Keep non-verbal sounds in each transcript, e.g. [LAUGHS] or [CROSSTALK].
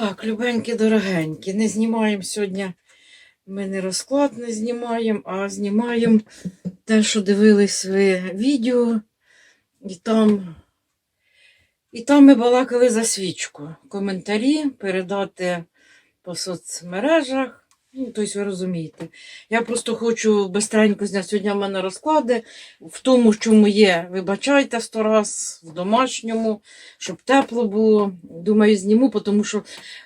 Так, любенькі, дорогенькі, не знімаємо сьогодні. Ми не розклад не знімаємо, а знімаємо те, що дивились ви відео. І там, і там ми балакали за свічку. Коментарі передати по соцмережах. Ну, тобто ви розумієте. Я просто хочу бистренько зняти. Сьогодні в мене розклади в тому, чому є. Вибачайте сто раз, в домашньому, щоб тепло було. Думаю, зніму, тому що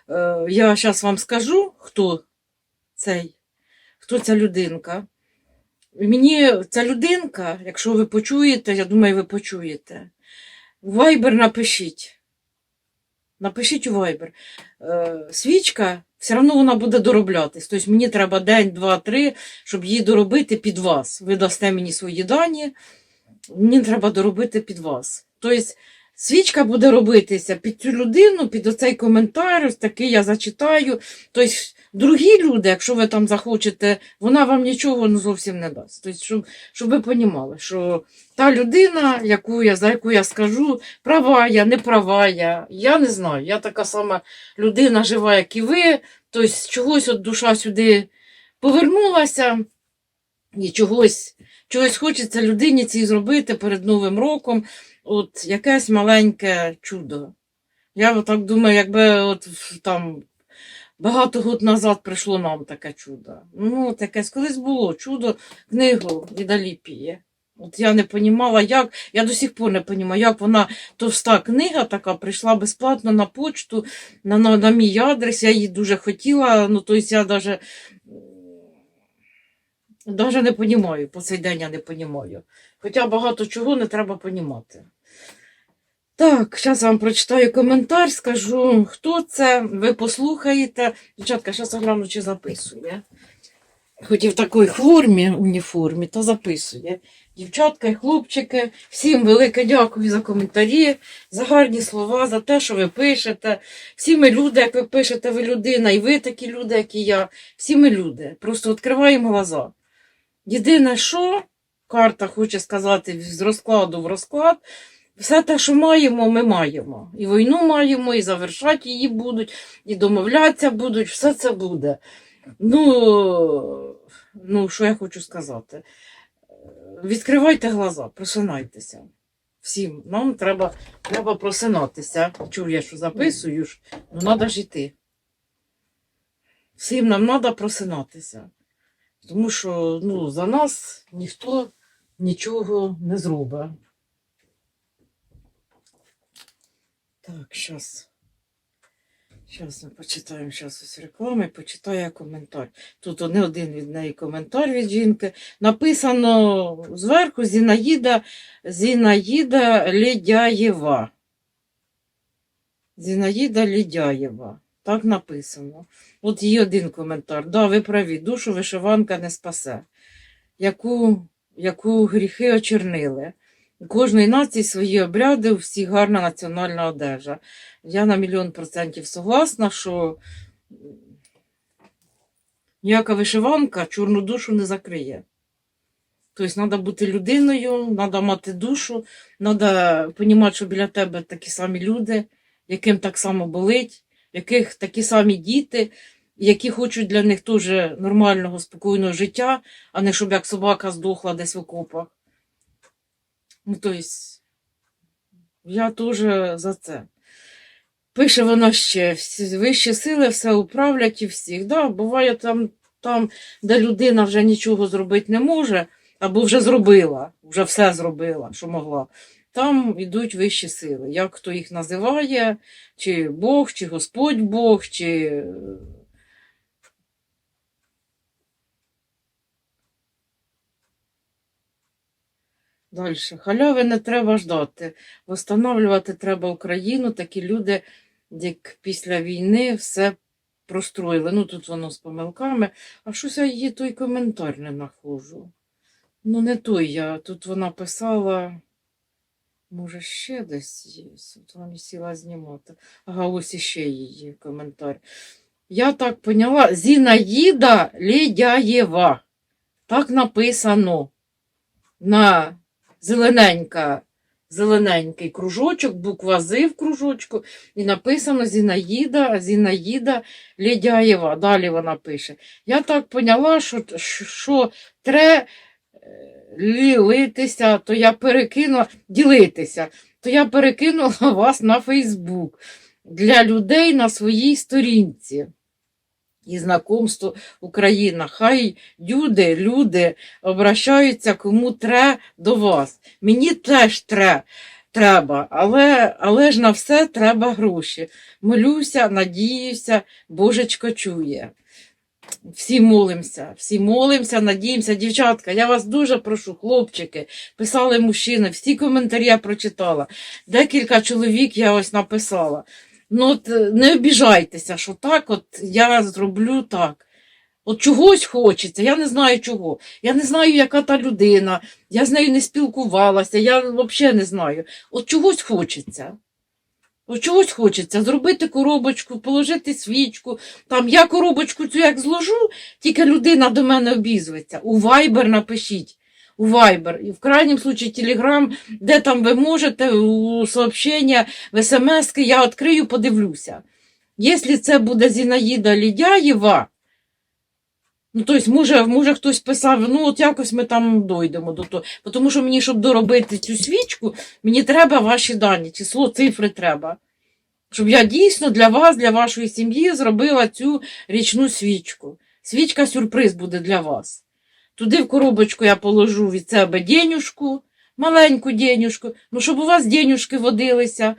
е, я зараз вам скажу, хто цей, хто ця людинка. Мені ця людинка, якщо ви почуєте, я думаю, ви почуєте. В Viber напишіть. Напишіть у Viber. Е, свічка, все одно вона буде дороблятись. Тобто мені треба день, два, три, щоб її доробити під вас. Ви дасте мені свої дані, мені треба доробити під вас. Тобто свічка буде робитися під цю людину, під оцей коментар, ось такий я зачитаю. Тобто, другі люди, якщо ви там захочете, вона вам нічого ну, зовсім не дасть. Тобто, щоб, щоб ви розуміли, що та людина, яку я, за яку я скажу, права я, не права я, я не знаю. Я така сама людина жива, як і ви. Тобто, чогось от душа сюди повернулася і чогось, чогось хочеться людині цій зробити перед Новим роком. От якесь маленьке чудо. Я так думаю, якби от там багато год назад прийшло нам таке чудо. Ну, от якесь колись було чудо, книгу Відаліпіє. От я не понімала, як, я до сих пор не розумію, як вона товста книга така прийшла безплатно на почту, на, на, на мій адрес. Я її дуже хотіла, ну тобто я навіть, навіть не розумію, по цей день я не розумію. Хоча багато чого не треба понімати. Так, зараз вам прочитаю коментар, скажу, хто це, ви послухаєте. Дівчатка, зараз гляну, чи записує. Хоч і в такій формі, уніформі, то записує. Дівчатка і хлопчики, всім велике дякую за коментарі, за гарні слова, за те, що ви пишете. Всі ми люди, як ви пишете, ви людина, і ви такі люди, як і я. Всі ми люди. Просто відкриваємо глаза. Єдине, що карта хоче сказати з розкладу в розклад, все те, що маємо, ми маємо. І війну маємо, і завершати її будуть, і домовлятися будуть, все це буде. Ну, ну, що я хочу сказати? Відкривайте глаза, просинайтеся. Всім нам треба, треба просинатися. Чув я, що записую ну треба ж йти. Всім нам треба просинатися. Тому що ну, за нас ніхто нічого не зробить. Так, зараз. Зараз ми почитаємо щас ось реклами, почитаю коментар. Тут не один від неї коментар від жінки. Написано зверху Зінаїда, Зінаїда Лідяєва. Зінаїда Лідяєва. Так написано. От є один коментар. Да, ви праві, душу вишиванка не спасе. Яку, яку гріхи очернили. У кожної нації свої обряди, у всіх гарна національна одежа. Я на мільйон процентів согласна, що ніяка вишиванка чорну душу не закриє. Тобто треба бути людиною, треба мати душу, треба розуміти, що біля тебе такі самі люди, яким так само болить, яких такі самі діти, які хочуть для них теж нормального, спокійного життя, а не щоб як собака здохла десь в окопах. Ну, тобто, я теж за це. Пише вона ще, вищі сили все управлять і всіх. Да, буває там, там, де людина вже нічого зробити не може, або вже зробила, вже все зробила, що могла. Там йдуть вищі сили. Як хто їх називає, чи Бог, чи Господь Бог, чи. Далі. Халяви не треба ждати. Восстанавлювати треба Україну. Такі люди, як після війни все простроїли. Ну тут воно з помилками. А щось я її той коментар не знаходжу. Ну, не той я. Тут вона писала. Може, ще десь є. От сіла знімати. Ага, ось іще її коментар. Я так поняла, Зінаїда Лідяєва. Так написано на зелененька зелененький кружочок, буква З в кружочку, і написано Зінаїда, Зінаїда Лєдяєва. Далі вона пише. Я так поняла, що, що тре лілитися, то я перекинула, ділитися, то я перекинула [LAUGHS] вас на Фейсбук для людей на своїй сторінці. І знакомство Україна. Хай люди, люди обращаються кому тре до вас. Мені теж тре, треба, але, але ж на все треба гроші. Молюся, надіюся, Божечко чує. Всі молимося, всі молимося, надіємося. Дівчатка, я вас дуже прошу, хлопчики, писали мужчини, всі коментарі я прочитала. Декілька чоловік я ось написала. Ну, от е, не обіжайтеся, що так, от я зроблю так. От чогось хочеться, я не знаю чого. Я не знаю, яка та людина, я з нею не спілкувалася, я взагалі не знаю. От чогось хочеться. От чогось хочеться зробити коробочку, положити свічку. Там я коробочку цю як зложу, тільки людина до мене обізується. У Viber напишіть. У Viber. І в крайнім случаї Telegram, де там ви можете, у сообщення, в смс я відкрию, подивлюся. Якщо це буде Зінаїда Лідяєва, ну, тобто, може, може хтось писав, ну от якось ми там дойдемо до того. Тому що мені, щоб доробити цю свічку, мені треба ваші дані, число, цифри треба. Щоб я дійсно для вас, для вашої сім'ї зробила цю річну свічку. Свічка сюрприз буде для вас. Туди в коробочку я положу від себе денюшку, маленьку денюшку, ну щоб у вас денюшки водилися.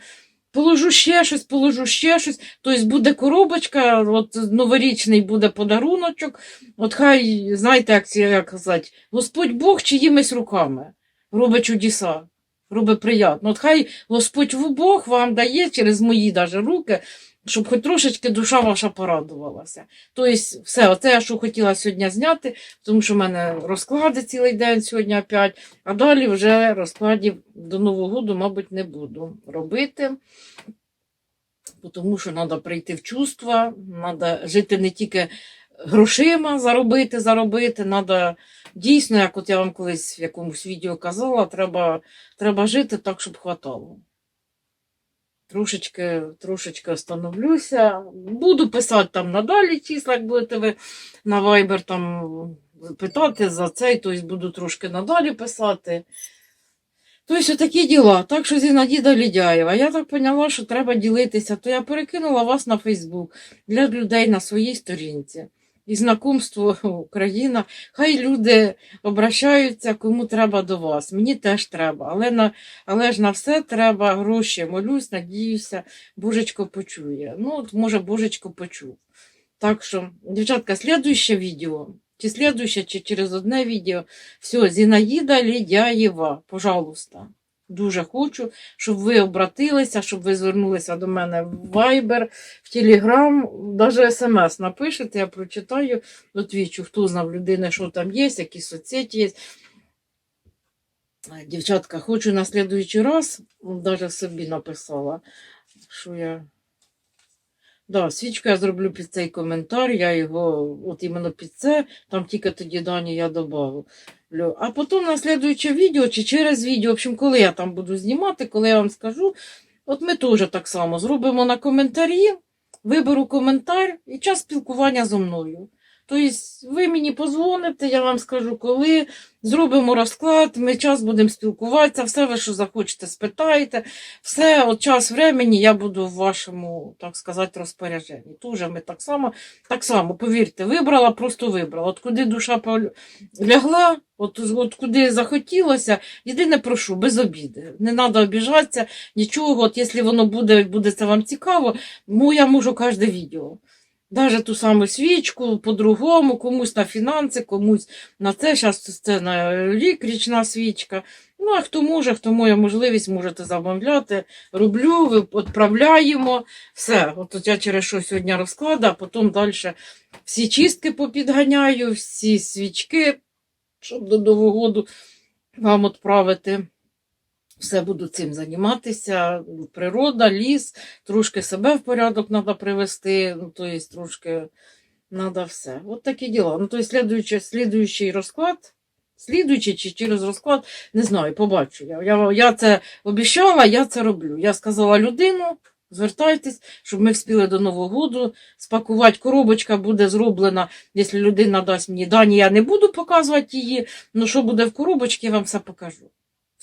Положу ще щось, положу ще щось. Тобто буде коробочка, от новорічний буде подаруночок. От хай, знаєте, як, як казати, Господь Бог чиїмись руками робить чудеса, робить приятно. От хай Господь Бог вам дає через мої даже руки, щоб хоч трошечки душа ваша порадувалася. Тобто, все, оце що хотіла сьогодні зняти, тому що в мене розклади цілий день сьогодні опять, а далі вже розкладів до Нового року, мабуть, не буду робити. Тому що треба прийти в чувства, треба жити не тільки грошима заробити, заробити, треба дійсно, як от я вам колись в якомусь відео казала, треба, треба жити так, щоб хватало. Трошечки, трошечки остановлюся. Буду писати там надалі числа, як будете ви на Viber там питати за цей, тобто буду трошки надалі писати. Тобто такі діла. Так що Зінаїда Лідяєва. Я так поняла, що треба ділитися, то я перекинула вас на Фейсбук для людей на своїй сторінці. І знакомство [LAUGHS] Україна. Хай люди обращаються, кому треба до вас. Мені теж треба, але, на, але ж на все треба гроші. Молюсь, надіюся, Божечко почує. Ну, от, може, Божечко почув. Так що, дівчатка, слідуюче відео, чи слідуюче, чи через одне відео. Все, Зінаїда Лідяєва, пожалуйста. Дуже хочу, щоб ви обратилися, щоб ви звернулися до мене в Viber, в Telegram, навіть смс напишете, я прочитаю, отвічу, хто знав людини, що там є, які соцсеті є. Е, Дівчатка, хочу на слідуючий раз, навіть собі написала, що я. Да, свічку я зроблю під цей коментар, я його, от іменно під це, там тільки тоді дані я додав. А потім на слідуюче відео чи через відео, в общем, коли я там буду знімати, коли я вам скажу, от ми теж так само зробимо на коментарі, виберу коментар і час спілкування зі мною. Тобто ви мені позвоните, я вам скажу, коли зробимо розклад, ми час будемо спілкуватися, все ви, що захочете, спитаєте. Все, от час времени я буду в вашому, так сказати, розпорядженні. Тоже ми так само, так само, повірте, вибрала, просто вибрала. От куди душа лягла, от, от куди захотілося, єдине прошу, без обіди. Не треба обіжатися, нічого. От якщо воно буде, буде це вам цікаво, ну я можу кожне відео. Даже ту саму свічку по-другому, комусь на фінанси, комусь на це. Зараз це на рік річна свічка. Ну, а хто може, хто має можливість, можете замовляти. Роблю, відправляємо. Все. От я через що сьогодні розкладу, а потім далі всі чистки попідганяю, всі свічки, щоб до Нового року вам відправити. Все буду цим займатися. Природа, ліс, трошки себе в порядок треба привести, ну, то є трошки треба все. От такі діла. Ну, то є слідуючий, слідуючий розклад слідуючи чи через розклад, не знаю, побачу. Я, я, я це обіцяла, я це роблю. Я сказала людину, звертайтесь, щоб ми встигли до Нового року спакувати. Коробочка буде зроблена, якщо людина дасть мені дані, я не буду показувати її. Ну, що буде в коробочці, я вам все покажу.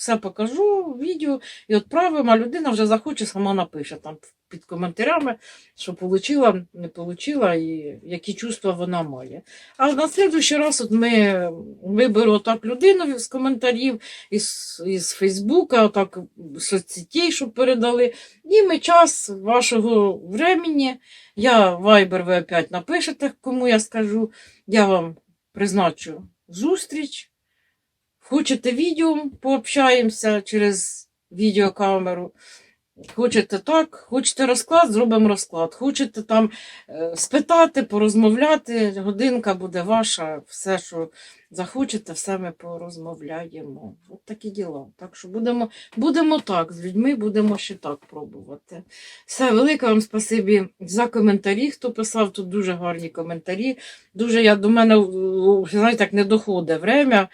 Все покажу, відео і відправимо, а людина вже захоче, сама напише там під коментарями, що отримала, не отримала і які чувства вона має. А на слідуючий раз от ми виберу так людину з коментарів, із, із Фейсбука, отак з соцсетей, щоб передали. І ми час вашого времени, я Viber ви опять напишете, кому я скажу, я вам призначу зустріч. Хочете відео, пообщаємося через відеокамеру. Хочете так, хочете розклад, зробимо розклад. Хочете там е, спитати, порозмовляти, годинка буде ваша, все, що захочете, все ми порозмовляємо. От такі діла. Так що будемо, будемо так, з людьми будемо ще так пробувати. Все, велике вам спасибі за коментарі, хто писав, тут дуже гарні коментарі. Дуже я до мене, знаєте, так не доходить время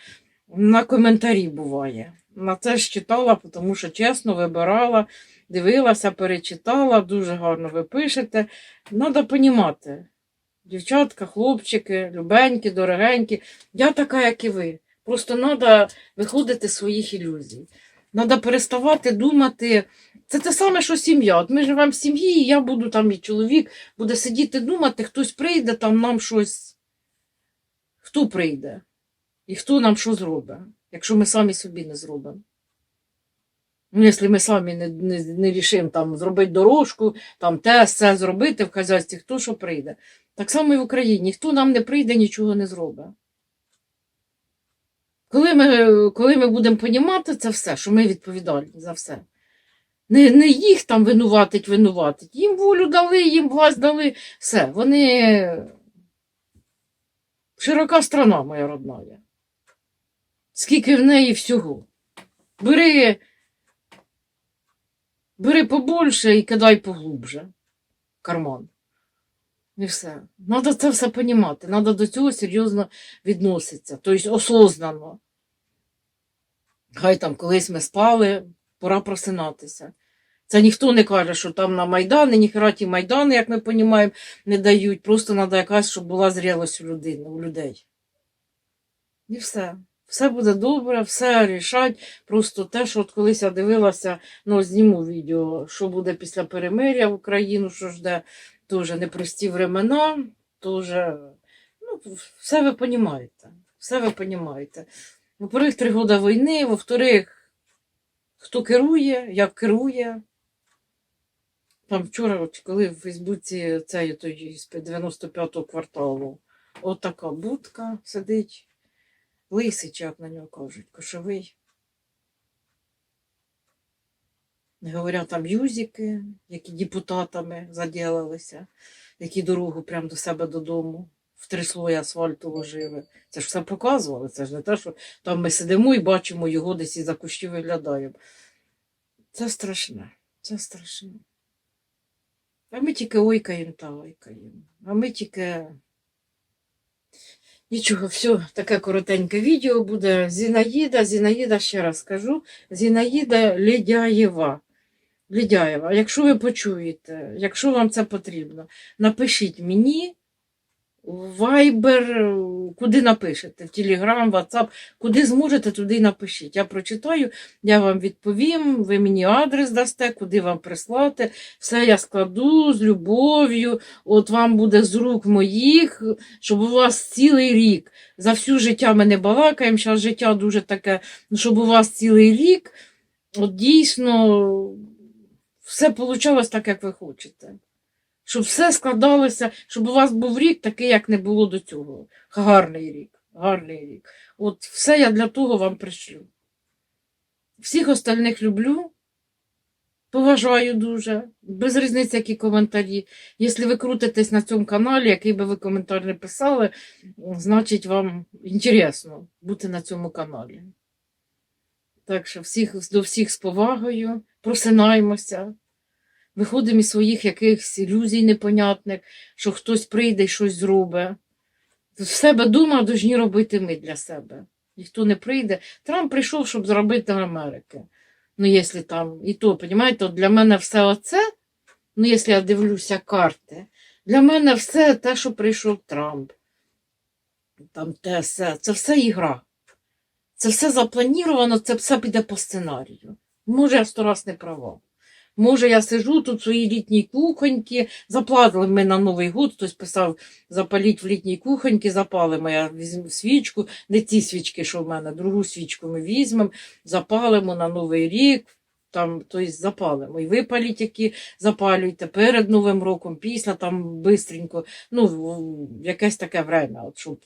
на коментарі буває. На це ж читала, тому що чесно вибирала, дивилася, перечитала, дуже гарно ви пишете. Треба понімати. Дівчатка, хлопчики, любенькі, дорогенькі. Я така, як і ви. Просто треба виходити з своїх ілюзій. Треба переставати думати. Це те саме, що сім'я. От ми живемо в сім'ї, і я буду там, і чоловік буде сидіти думати, хтось прийде, там нам щось. Хто прийде? І хто нам що зробить, якщо ми самі собі не зробимо. Ну, якщо ми самі не, не, не рішимо там зробити дорожку, там те, все зробити в хазяйстві, хто що прийде. Так само і в Україні. Ніхто нам не прийде, нічого не зробить. Коли ми, коли ми будемо понімати це все, що ми відповідальні за все. Не, не їх там винуватить, винуватить. Їм волю дали, їм власть дали. Все, вони. Широка страна моя родная. Скільки в неї всього. Бери, бери побольше і кидай поглубже карман. І все. Треба це все понімати. Треба до цього серйозно відноситися. Тобто осознанно. Хай там колись ми спали, пора просинатися. Це ніхто не каже, що там на Майдані, ніхера ті Майдани, як ми розуміємо, не дають. Просто треба якась, щоб була зрілость у людини, у людей. І все. Все буде добре, все рішать. Просто те, що от колись я дивилася, ну, зніму відео, що буде після перемиря в Україну, що жде, теж непрості времена, теж, ну, все ви розумієте. Все ви розумієте. Во-первых, три роки війни, во-вторых, хто керує, як керує. Там вчора, от коли в Фейсбуці цей той з 95-го кварталу, от будка сидить. Лисий, як на нього кажуть, кошовий. Не говоря там юзики, які депутатами заділилися, які дорогу прямо до себе додому в три слої асфальту ложили. Це ж все показували. Це ж не те, що там ми сидимо і бачимо його десь із-за кущів виглядаємо. Це страшне, це страшне. А ми тільки ойкаємо та ойкаємо. А ми тільки. Нічого, все, таке коротеньке відео буде. Зінаїда, Зінаїда, ще раз скажу, Зінаїда Лідяєва. Лідяєва, якщо ви почуєте, якщо вам це потрібно, напишіть мені в Viber, куди напишете, в Telegram, WhatsApp, куди зможете, туди напишіть. Я прочитаю, я вам відповім, ви мені адрес дасте, куди вам прислати. Все я складу з любов'ю, от вам буде з рук моїх, щоб у вас цілий рік. За всю життя ми не балакаємо, зараз життя дуже таке, ну, щоб у вас цілий рік, от дійсно все вийшло так, як ви хочете. Щоб все складалося, щоб у вас був рік такий, як не було до цього. Гарний рік, гарний рік. От все я для того вам пришлю. Всіх остальних люблю, поважаю дуже, без різниці, які коментарі. Якщо ви крутитесь на цьому каналі, який би ви коментар не писали, значить вам інтересно бути на цьому каналі. Так що всіх, до всіх з повагою, просинаємося. Виходимо із своїх якихось ілюзій непонятних, що хтось прийде і щось зробить. В себе дома повинні робити ми для себе. Ніхто не прийде. Трамп прийшов, щоб зробити Америки. Ну, якщо там, і то, розумієте, от для мене все оце, ну, якщо я дивлюся карти, для мене все те, що прийшов Трамп. Там те все, це все ігра. Це все запланіровано, це все піде по сценарію. Може, я сто раз не права. Може, я сижу тут в своїй літній кухоньці, заплатили ми на Новий год, хтось писав, запаліть в літній кухоньці, запалимо, я візьму свічку, не ті свічки, що в мене, другу свічку ми візьмемо, запалимо на Новий рік, там, тобто запалимо. І випаліть, які запалюйте перед Новим роком, після, там, бистренько, ну, якесь таке время, от, щоб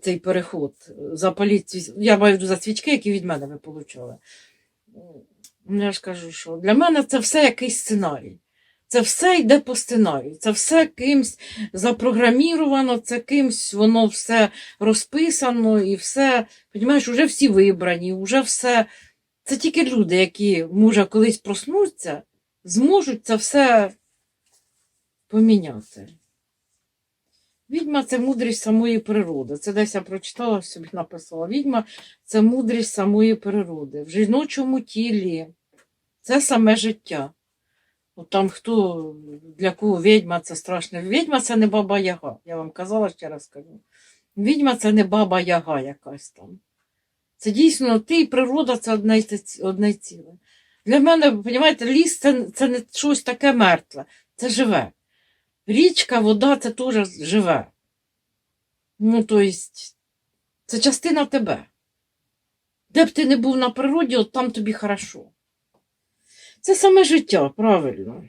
цей переход, запаліть, я маю за свічки, які від мене ви получали. Ну, Я ж кажу, що для мене це все якийсь сценарій. Це все йде по сценарію. Це все кимсь запрограміровано, це кимсь воно все розписано і все, розумієш, вже всі вибрані, вже все. Це тільки люди, які, може, колись проснуться, зможуть це все поміняти. Відьма це мудрість самої природи. Це десь я прочитала, собі написала. Відьма це мудрість самої природи. В жіночому тілі це саме життя. От там хто для кого відьма це страшно. Відьма це не баба Яга. Я вам казала, ще раз кажу. Відьма це не баба Яга якась там. Це дійсно ти і природа це одне, одне ціле. Для мене, розумієте, ліс це, це не щось таке мертве, це живе. Річка, вода це теж живе. Ну, тобто, це частина тебе. Де б ти не був на природі, от там тобі хорошо. Це саме життя, правильно.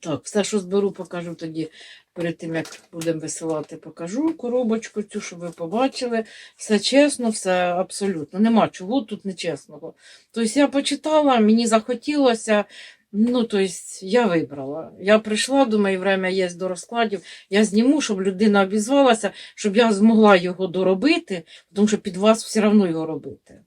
Так, все, що зберу, покажу тоді перед тим, як будемо висилати, покажу коробочку цю, щоб ви побачили. Все чесно, все абсолютно. Нема чого тут нечесного. Тобто я почитала, мені захотілося. Ну, тобто, я вибрала. Я прийшла, думаю, время є до розкладів. Я зніму, щоб людина обізвалася, щоб я змогла його доробити, тому що під вас все одно його робити.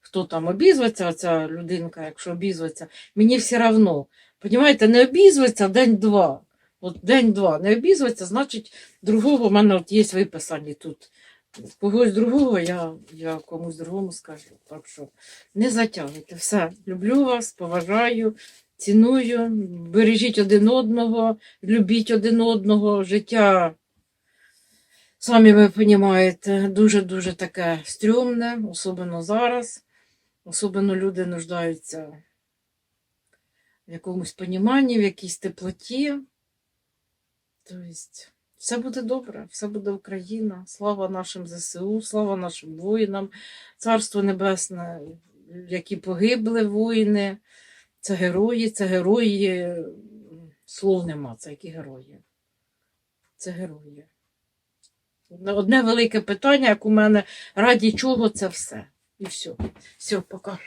Хто там обізветься, оця людинка, якщо обізветься, мені все одно. Понімаєте, не обізветься день-два. От день-два не обізветься, значить, другого в мене от є виписані тут. Когось другого я, я комусь другому скажу. Так що не затягуйте. Все. Люблю вас, поважаю, ціную, бережіть один одного, любіть один одного. Життя, самі ви розумієте, дуже-дуже таке стрьомне, особливо зараз. Особливо люди нуждаються в якомусь поніманні, в якійсь теплоті. Тобто, все буде добре, все буде Україна. Слава нашим ЗСУ, слава нашим воїнам, Царство Небесне, які погибли воїни. Це герої, це герої. Слов нема, це які герої. Це герої. Одне- велике питання, як у мене, раді чого це все. І все. Все, пока.